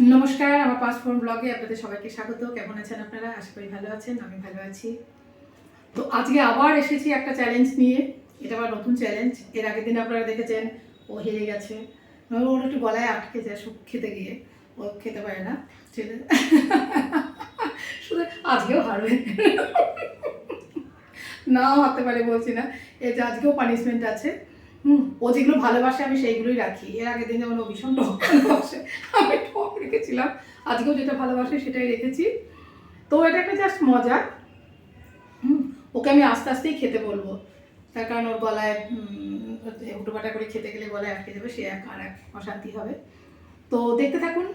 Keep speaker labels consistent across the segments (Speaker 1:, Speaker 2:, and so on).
Speaker 1: নমস্কার, আমার পাসপোর্ট ব্লগে আপনাদের সবাইকে স্বাগত। কেমন আছেন আপনারা? আশা করি ভালো আছেন, আমি ভালো আছি। তো আজকে আবার এসেছি একটা চ্যালেঞ্জ নিয়ে। এটা আবার নতুন চ্যালেঞ্জ এর আগের দিন আপনারা দেখেছেন, ও হেরে গেছে। ওর একটু গলায় আটকে যায় সব খেতে গিয়ে। ও খেতে পারে না, ছেলে। শুধু আজকেও হারবে। নাও হারতে পারে বলছি না। এই যে আজকেও পানিশমেন্ট আছে। হুম। ও যেগুলো ভালোবাসে আমি সেইগুলোই রাখি। এর আগের দিন যেমন ও ভীষণ টক ভালোবাসে। আমি টক রেখেছিলাম। আজকেও যেটা ভালোবাসে সেটাই রেখেছি। তো এটা একটা জাস্ট মজা। হুম। ওকে আমি আস্তে আস্তেই খেতে বলব। তার কারণ ওর গলায় উল্টোপাটা করে খেতে গেলে গলায় আটকে যাবে সে এক আর এক অশান্তি হবে। তো দেখতে থাকুন।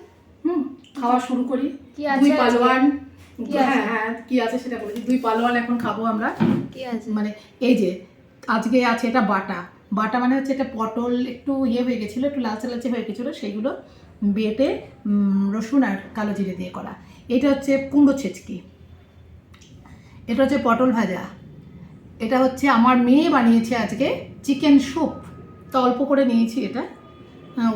Speaker 1: হুম খাওয়া শুরু করি। দুই পালোয়ান। হ্যাঁ হ্যাঁ কি আছে সেটা বলেছি। দুই পালোয়ান এখন খাব আমরা।
Speaker 2: কি আছে?
Speaker 1: মানে এই যে আজকে আছে এটা বাটা। বাটা মানে হচ্ছে এটা পটল একটু ইয়ে হয়ে গেছিল, একটু লালচে লালচে হয়ে গেছিল, সেইগুলো বেটে রসুন আর কালো জিরে দিয়ে করা। এটা হচ্ছে কুমড়ো ছেচকি। এটা হচ্ছে পটল ভাজা। এটা হচ্ছে আমার মেয়ে বানিয়েছে আজকে চিকেন স্যুপ। তো অল্প করে নিয়েছি এটা।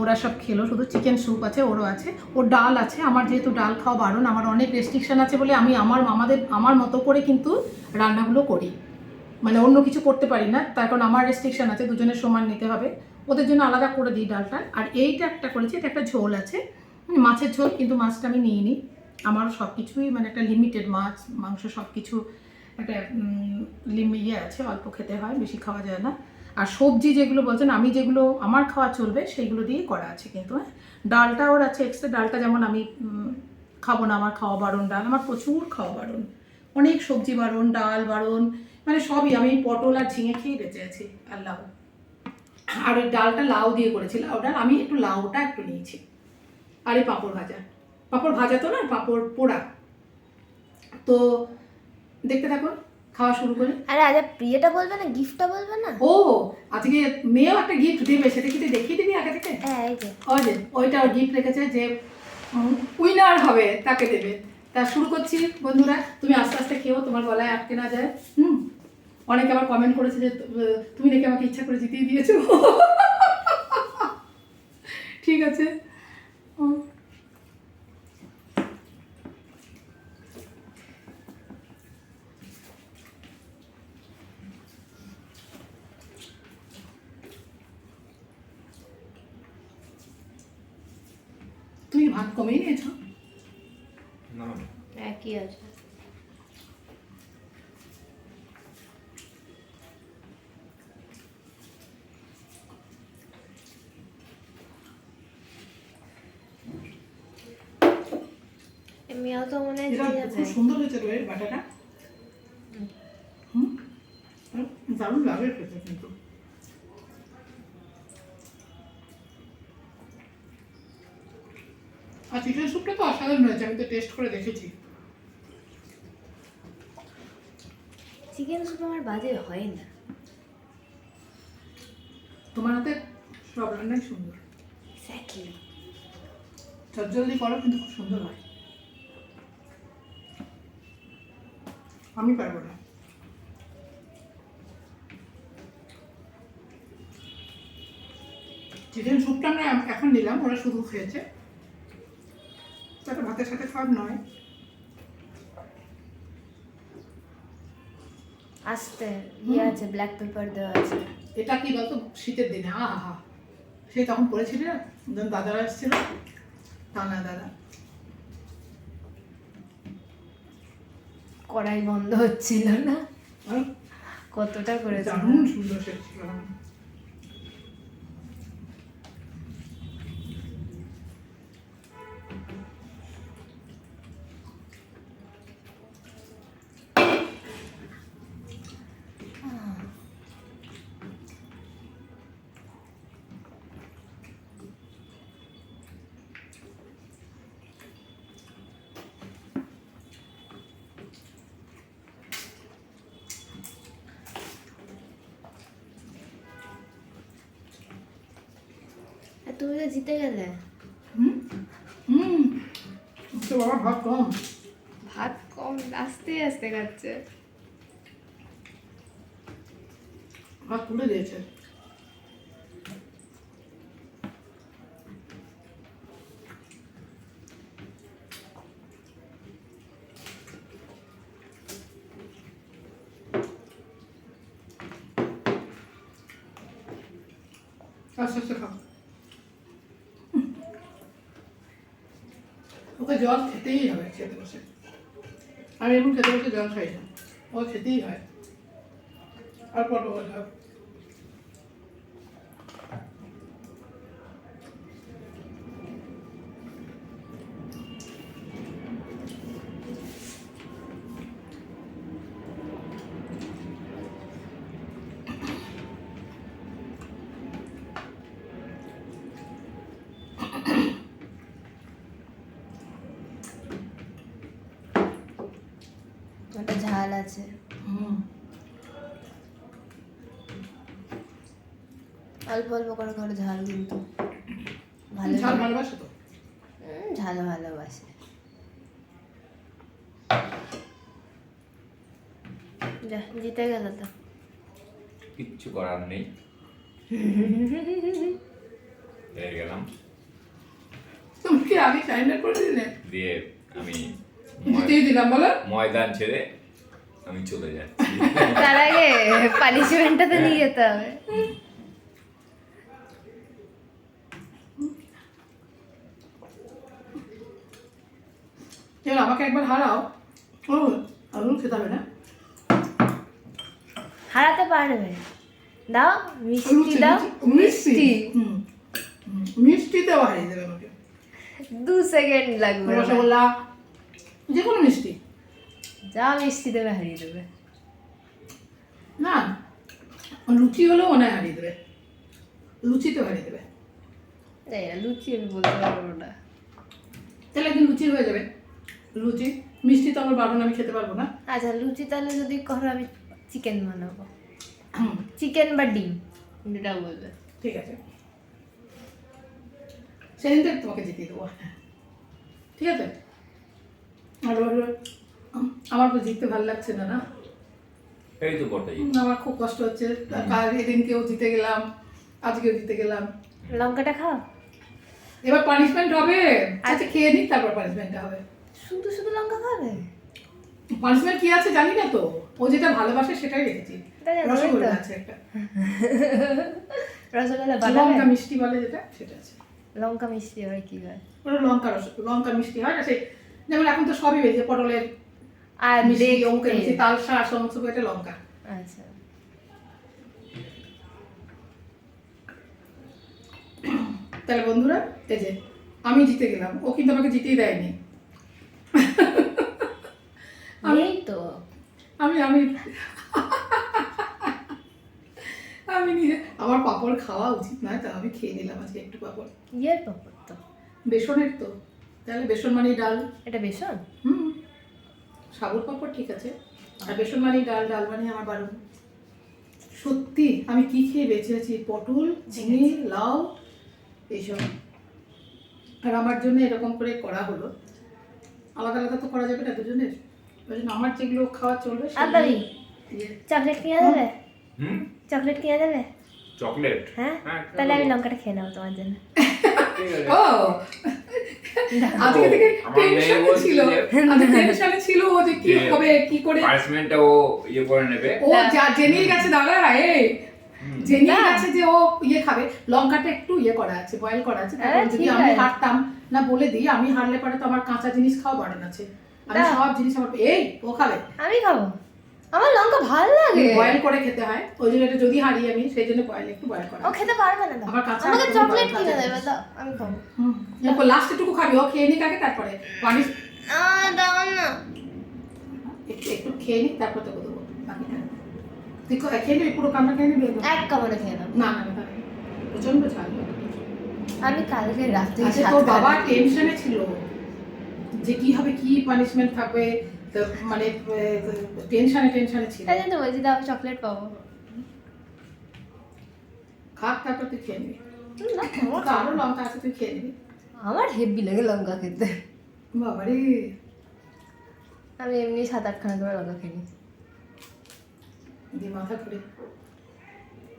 Speaker 1: ওরা সব খেলো, শুধু চিকেন স্যুপ আছে, ওরও আছে। ওর ডাল আছে, আমার যেহেতু ডাল খাওয়া বারণ, আমার অনেক রেস্ট্রিকশন আছে বলে আমি আমার আমাদের আমার মতো করে কিন্তু রান্নাগুলো করি। মানে অন্য কিছু করতে পারি না। তার কারণ আমার রেস্ট্রিকশান আছে, দুজনের সমান নিতে হবে। ওদের জন্য আলাদা করে দিই ডালটা। আর এইটা একটা করেছি, এটা একটা ঝোল আছে। মানে মাছের ঝোল, কিন্তু মাছটা আমি নিইনি। আমার সব কিছুই মানে একটা লিমিটেড মাছ, মাংস সব কিছু একটা ইয়ে আছে, অল্প খেতে হয়, বেশি খাওয়া যায় না। আর সবজি যেগুলো বলছেন, আমি যেগুলো, আমার খাওয়া চলবে, সেইগুলো দিয়েই করা আছে কিন্তু হ্যাঁ। ডালটা ওর আছে এক্সট্রা ডালটা যেমন আমি খাব না, আমার খাওয়া বারণ ডাল, আমার প্রচুর খাওয়া বারণ। অনেক সবজি বারণ, ডাল বারণ মানে সবই আমি পটল আর ঝিঙে খেয়ে বেঁচে আছি আর লাউ। আর ওই ডালটা লাউ দিয়ে করেছি লাউ ডাল আমি একটু লাউটা একটু নিয়েছি। আর এই পাঁপড় ভাজা। পাঁপড় ভাজা তো না পাঁপড় পোড়া। তো দেখতে থাকুন খাওয়া শুরু করে।
Speaker 2: আরে আজ প্রিয়টা বলবে না গিফটটা বলবে না?
Speaker 1: ও আজকে মেয়েও একটা গিফট দেবে সেটা কি তুই দেখিয়ে দিবি আগে থেকে?
Speaker 2: হ্যাঁ এই যে।
Speaker 1: ওই যে ওইটা ওর গিফট রেখেছে যে উইনার হবে তাকে দেবে। তা শুরু করছি বন্ধুরা। তুমি আস্তে আস্তে খেও তোমার গলায় আটকে না যায় হুম? অনেকে আবার কমেন্ট করেছে যে তুমি নাকি আমাকে ইচ্ছা করে জিতিয়ে দিয়েছ। ঠিক আছে। তুমি ভাত কমেই নিয়েছো?
Speaker 3: না।
Speaker 2: একই আছে। মেয়েও তো মনে হয়
Speaker 1: খুব সুন্দর হয়েছে রোয়ের বাটাটা। হুম। দারুণ লাগে খেতে কিন্তু। আর চিকেন স্যুপটা তো অসাধারণ হয়েছে আমি তো টেস্ট করে দেখেছি।
Speaker 2: চিকেন স্যুপ আমার বাজে হয় না।
Speaker 1: তোমার হাতে সব রান্নাই সুন্দর।
Speaker 2: এক্স্যাক্টলি
Speaker 1: জলদি করো কিন্তু খুব সুন্দর হয়। আমি পারব না। চিকেন স্যুপটা আমরা এখন নিলাম ওরা শুধু খেয়েছে। তাতে ভাতের সাথে খাওয়ার নয়।
Speaker 2: আস্তে ইয়ে আছে ব্ল্যাক পেপার দেওয়া আছে।
Speaker 1: এটা কি বলতো শীতের দিনে আহা সে তখন পড়েছিল? দাদারা এসেছিল? না দাদা।
Speaker 2: কড়াই বন্ধ হচ্ছিল না। কতটা করেছে?
Speaker 1: দারুণ সুন্দর
Speaker 2: তুমি তো জিতে গেলে।
Speaker 1: হুম? হুম। বাবা ভাত কম।
Speaker 2: ভাত কম আস্তে আস্তে খাচ্ছে।
Speaker 1: ভাত তুলে দিয়েছে। আচ্ছা আচ্ছা খাও। ওকে জল খেতেই হবে খেতে বসে। আমি এখন খেতে বসে জল খাই না। ও খেতেই হয়। আর পটল খাও
Speaker 2: ওটা ঝাল আছে।
Speaker 1: হুম।
Speaker 2: অল্প অল্প করে করে ঝাল কিন্তু। ভালো
Speaker 1: ঝাল ভালোবাসে তো?
Speaker 2: ঝাল ভালোবাসে। যা জিতে গেল তো।
Speaker 3: কিচ্ছু করার নেই। হেরে গেলাম।
Speaker 1: তুমি কি আগে সাইন্ডার করে দিলে?
Speaker 3: দিয়ে আমি
Speaker 1: জিতেই দিলাম বলো।
Speaker 3: ময়দান ছেড়ে আমি চলে যাচ্ছি।
Speaker 2: তার আগে পানিশমেন্টটা তো নিয়ে যেতে হবে।
Speaker 1: এবার আমাকে একবার হারাও। ও আলু খেতে হবে না।
Speaker 2: হারাতে পারবে। দাও মিষ্টি দাও।
Speaker 1: মিষ্টি? হুম হুম, মিষ্টিতেও হারিয়ে দেবে আমাকে।
Speaker 2: দু সেকেন্ড লাগবে।
Speaker 1: রসগোল্লা যে কোনো মিষ্টি।
Speaker 2: যা মিষ্টি দেবে হারিয়ে দেবে।
Speaker 1: না লুচি হলেও মনে হয় হারিয়ে দেবে। লুচি তো হারিয়ে দেবে।
Speaker 2: এই লুচি আমি বলতে পারব না।
Speaker 1: তাহলে একদিন লুচি হয়ে যাবে। লুচি মিষ্টি তো আমার বারণ আমি খেতে পারব না।
Speaker 2: আচ্ছা লুচি তাহলে যদি করো আমি চিকেন বানাবো। চিকেন বা ডিম যেটা বলবে।
Speaker 1: ঠিক আছে। সেদিন থেকে তোমাকে জিতিয়ে দেবো। ঠিক আছে? আর ওর- আমার তো জিততে ভালো লাগছে না না?
Speaker 3: এই তো বটেই।
Speaker 1: আমার খুব কষ্ট হচ্ছে। কাল এদিনকেও জিতে গেলাম আজকেও জিতে গেলাম।
Speaker 2: লঙ্কাটা খাও?
Speaker 1: এবার পানিশমেন্ট হবে। আচ্ছা। খেয়ে নিক তারপর পানিশমেন্টটা হবে।
Speaker 2: শুধু শুধু লঙ্কা খাবে?
Speaker 1: পানিশমেন্ট কি আছে জানি না তো। ও যেটা ভালোবাসে সেটাই রেখেছি। রসগোল্লা আছে একটা।
Speaker 2: রসগোল্লা
Speaker 1: লঙ্কা মিষ্টি বলে যেটা সেটা আছে।
Speaker 2: লঙ্কা মিষ্টি হয় কি হয়?
Speaker 1: ওটা লঙ্কা রস লঙ্কা মিষ্টি হয় না সেই যেমন এখন তো সবই বেরিয়েছে পটলের
Speaker 2: আর
Speaker 1: মিষ্টি অঙ্কের মিষ্টি তাল শাক সমস্ত এটা লঙ্কা।
Speaker 2: আচ্ছা।
Speaker 1: তাহলে বন্ধুরা এই যে আমি জিতে গেলাম। ও কিন্তু আমাকে জিতেই দেয়নি।
Speaker 2: এই তো।
Speaker 1: আমি আমি আমি নিজে আমার পাপড় খাওয়া উচিত নয় তা আমি খেয়ে নিলাম আজকে একটু পাপড়।
Speaker 2: ইয়ের পাপড় তো।
Speaker 1: বেসনের তো। তাহলে বেসন মানে ডাল।
Speaker 2: এটা বেসন?
Speaker 1: হুম। সাবুর পাপড় ঠিক আছে। আর বেসন মানে ডাল ডাল মানে আমার বারণ। সত্যি আমি কি খেয়ে বেঁচে আছি? পটল ঝিঙে লাউ এইসব। আর আমার জন্য এরকম করে করা হলো। আলাদা আলাদা তো করা যাবে না দুজনের। ওই জন্য আমার যেগুলো খাওয়া চলবে ইয়ে,
Speaker 2: চকলেট কিনে দেবে?
Speaker 3: হুম।
Speaker 2: চকলেট কিনে দেবে?
Speaker 3: চকলেট?
Speaker 2: হ্যাঁ?
Speaker 3: হ্যাঁ,
Speaker 2: তাহলে আমি লঙ্কাটা খেয়ে নেব তোমার জন্য।
Speaker 3: ঠিক আছে।
Speaker 1: ও! আজকে থেকে টেনশনে ছিল।
Speaker 3: যে-
Speaker 1: টেনশনে ছিল ও যে কি হবে কি করে
Speaker 3: পানিশমেন্টটা ও ইয়ে করে নেবে।
Speaker 1: ও যা জেনেই গেছে দাদা এই
Speaker 3: হুম।
Speaker 2: না।
Speaker 1: গেছে যে ও ইয়ে খাবে। লঙ্কাটা একটু ইয়ে করা আছে বয়েল করা আছে।
Speaker 2: হ্যাঁ,
Speaker 1: যদি আমি। হারতাম না বলে দিই আমি হারলে পরে তো আমার কাঁচা জিনিস খাওয়া বারণ আছে। আমি সব জিনিস আমার এই ও খাবে?
Speaker 2: আমি খাব। আমার লঙ্কা ভালো লাগে।
Speaker 1: বয়েল করে খেতে হয় ওই জন্য এটা যদি হারি আমি সেই জন্য বয়েল একটু বয়েল করা।
Speaker 2: ও খেতে পারবে না
Speaker 1: আমার কাঁচা
Speaker 2: আমাকে চকলেট কিনে দেবে
Speaker 1: না।
Speaker 2: দাও আমি খাব।
Speaker 1: হুম লাস্ট একটু খাবি ও খেয়ে নিক আগে তারপরে। পানিশ
Speaker 2: না দাও না।
Speaker 1: একটু একটু খেয়ে নিক তারপর তোকে দেবো। বাকিটা তুই খেয়ে নিবি পুরো কামড়া খেয়ে নিবি?
Speaker 2: এক কামড়ে খেয়ে নাও।
Speaker 1: না না না না। প্রচণ্ড ঝাল
Speaker 2: আমি কালকে রাতে
Speaker 1: আচ্ছা তোর বাবা টেনশনে ছিল যে কি হবে কি পানিশমেন্ট থাকবে? তো মানে টেনশনে টেনশনে ছিল।
Speaker 2: তাই তো বলছি দাও চকলেট পাবো।
Speaker 1: খাক তারপর তুই খেয়ে নিবি। আরও লঙ্কা আছে তুই খেয়ে নিবি।
Speaker 2: আমার হেভি লাগে লঙ্কা খেতে।
Speaker 1: বাবারে।
Speaker 2: আমি এমনি সাত আটখানা করে লঙ্কা খেয়ে নিই
Speaker 1: দি মাথা ঘুরে।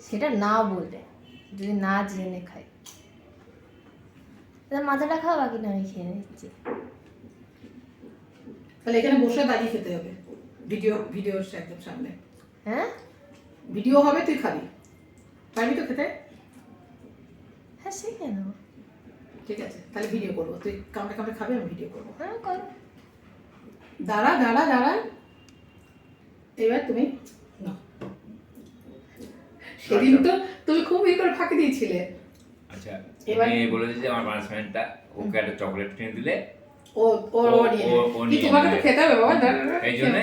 Speaker 2: সেটা না বললে যদি না জেনে খাই। তাহলে মাথাটা খাও বাকি না আমি খেয়ে নিচ্ছি।
Speaker 1: তাহলে এখানে বসে দাঁড়িয়ে খেতে হবে। ভিডিও ভিডিও একদম সামনে।
Speaker 2: হ্যাঁ?
Speaker 1: ভিডিও হবে তুই খাবি। পারবি তো খেতে?
Speaker 2: হ্যাঁ সে কেন?
Speaker 1: ঠিক আছে তাহলে ভিডিও করব। তুই কামড়ে কামড়ে খাবে আমি ভিডিও করব।
Speaker 2: হ্যাঁ করো।
Speaker 1: দাঁড়া দাঁড়া দাঁড়া। এবার তুমি নাও। সেদিন তো তুমি খুব ইয়ে করে ফাঁকি দিয়েছিলে।
Speaker 3: আচ্ছা
Speaker 1: এবার-
Speaker 3: আমি বলেছি যে আমার পানিশমেন্টটা ওকে একটা চকলেট কিনে দিলে
Speaker 1: ও ও ও নিয়ে। কি তোমাকে তো খেতে হবে বাবা
Speaker 3: এই জন্য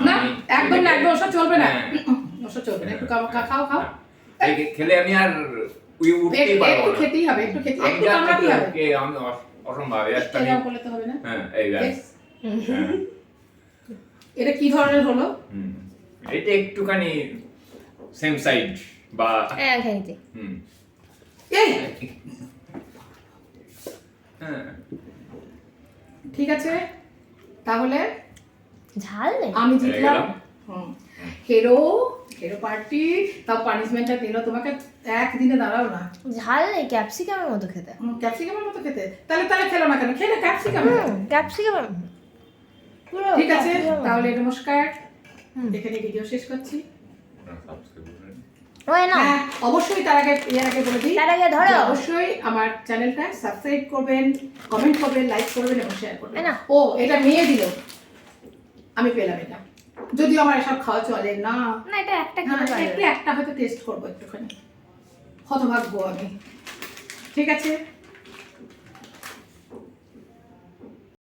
Speaker 1: না একদম না একদম ওসব চলবে না।
Speaker 3: হ্যাঁ।
Speaker 1: ওসব চলবে না একটু খাও- খাও খাও।
Speaker 3: খেলে আমি আর উই উঠতেই পারব
Speaker 1: একটু
Speaker 3: না
Speaker 1: খেতেই হবে একটু খেতে একটু কামড়াতেই হবে।
Speaker 3: আমি অসম্ভব একটা
Speaker 1: এরকম তো হবে না।
Speaker 3: হ্যাঁ এই হ্যাঁ।
Speaker 1: এটা কি ধরনের হলো?
Speaker 3: হুম। এটা একটুখানি সেম সাইড বা
Speaker 2: হ্যাঁ খাইতে
Speaker 3: হুম।
Speaker 1: এই!
Speaker 3: হ্যাঁ।
Speaker 1: ঠিক আছে? তাহলে
Speaker 2: ঝাল নেই
Speaker 1: আমি জিতলাম। হুম। হেরো হেরো পার্টি তাও পানিশমেন্টটা দিল। তোমাকে একদিনে দাঁড়াও না।
Speaker 2: ঝাল নেই ক্যাপসিকামের মতো খেতে।
Speaker 1: ক্যাপসিকামের মতো খেতে। তাহলে তাহলে খেলো না কেন? খেলে ক্যাপসিকাম
Speaker 2: ক্যাপসিকাম
Speaker 1: ঠিক আছে তাহলে নমস্কার।
Speaker 2: হুম।
Speaker 1: এখানে ভিডিও শেষ করছি।
Speaker 3: করবেন
Speaker 1: হ্যাঁ অবশ্যই তার আগে এর আগে বলে দিই
Speaker 2: তার আগে ধরো।
Speaker 1: অবশ্যই আমার চ্যানেলটা সাবস্ক্রাইব করবেন কমেন্ট করবেন লাইক করবেন এবং শেয়ার করবেন। ও এটা মেয়ে দিল। আমি পেলাম এটা। যদিও আমার এসব খাওয়া চলে না।
Speaker 2: না এটা একটা
Speaker 1: হ্যাঁ, একটু একটা হয়তো টেস্ট করব একটুখানি। হতভাগ্য আমি। ঠিক আছে?